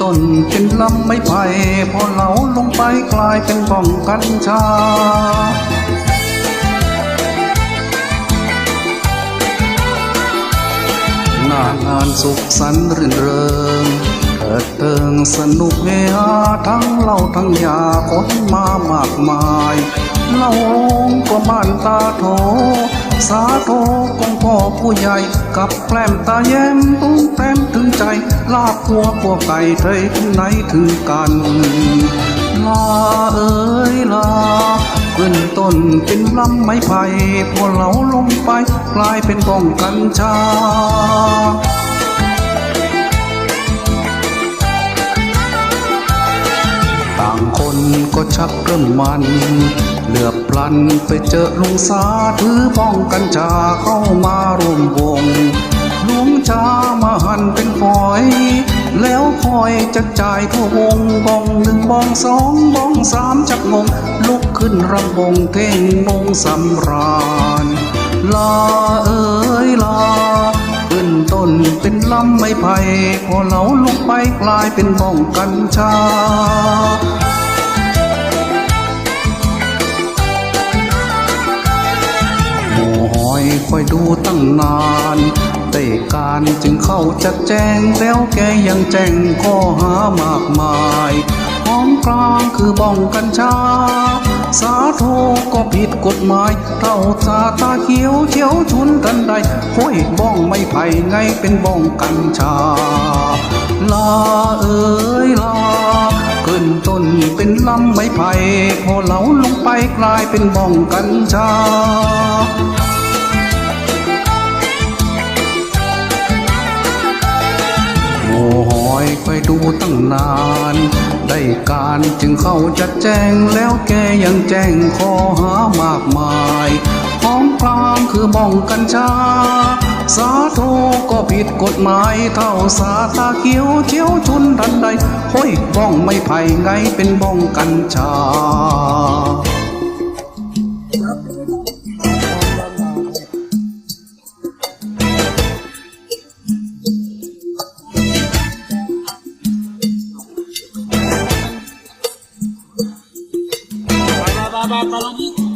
ต้นเป็นลำไม้ไผ่พอเหลาลงไปกลายเป็นบ้องกัญชาหน้างานสุขสันต์รื่นเริงเถิดเติงสนุกเฮฮาทั้งเหล่าทั้งยาคนมามากมายเล่าลงก็บ้านตาโถ ผู้ใหญ่ กับแกล้มตาแย้มตุ้งแต้มถึงใจ ลาบหัวกัวไก่เทยถึงไหนถึงกัน ลาเอ้ยลาขึ้นต้นเป็นลำไม้ไผ่พอเหลาลงไป กลายเป็นบ้องกัญชาต่างคนก็ชักเริ่มมัน พลันไปเจอลุงสาถือบ้องกัญชาเข้ามาร่วมวงลุงจามาหั่นเป็นฝอย แล้วคอยจะจ่ายทั่ววงบองหนึ่งบองสองบองสามชักงง ลุกขึ้นรำวงเท่งมงสำราญ ลาเอ้ยลาขึ้นต้นเป็นลำไม้ไผ่พอเหลาลงไปกลายเป็นบ้องกัญชา อยคอยดูตั้งนานแต่การจึงเข้าจัดแจงแล้วแกยังแจ้งข้อหามากมายของกลางคือบ้องกัญชา สาโทก็ผิดกฎหมายเท่าตาตาเขียวเขียวชุนทันใดห้อยบ้องไม่ไผ่ไงเป็นบ้องกัญชา ลาเอ้ยลาขึ้นต้นเป็นลำไม้ไผ่พอเหลาลงไปกลายเป็นบ้องกัญชา ตั้งนาน ได้การจึงเข้าจัดแจงแล้วแกยังแจ้งข้อหามากมายของกลางคือบ้องกัญชา สาโทก็ผิดกฎหมายเท่าสาตาเขียวเชียวชุนทันใดห้อยบ้องไม่ไผ่ไงเป็นบ้องกัญชา Apologist.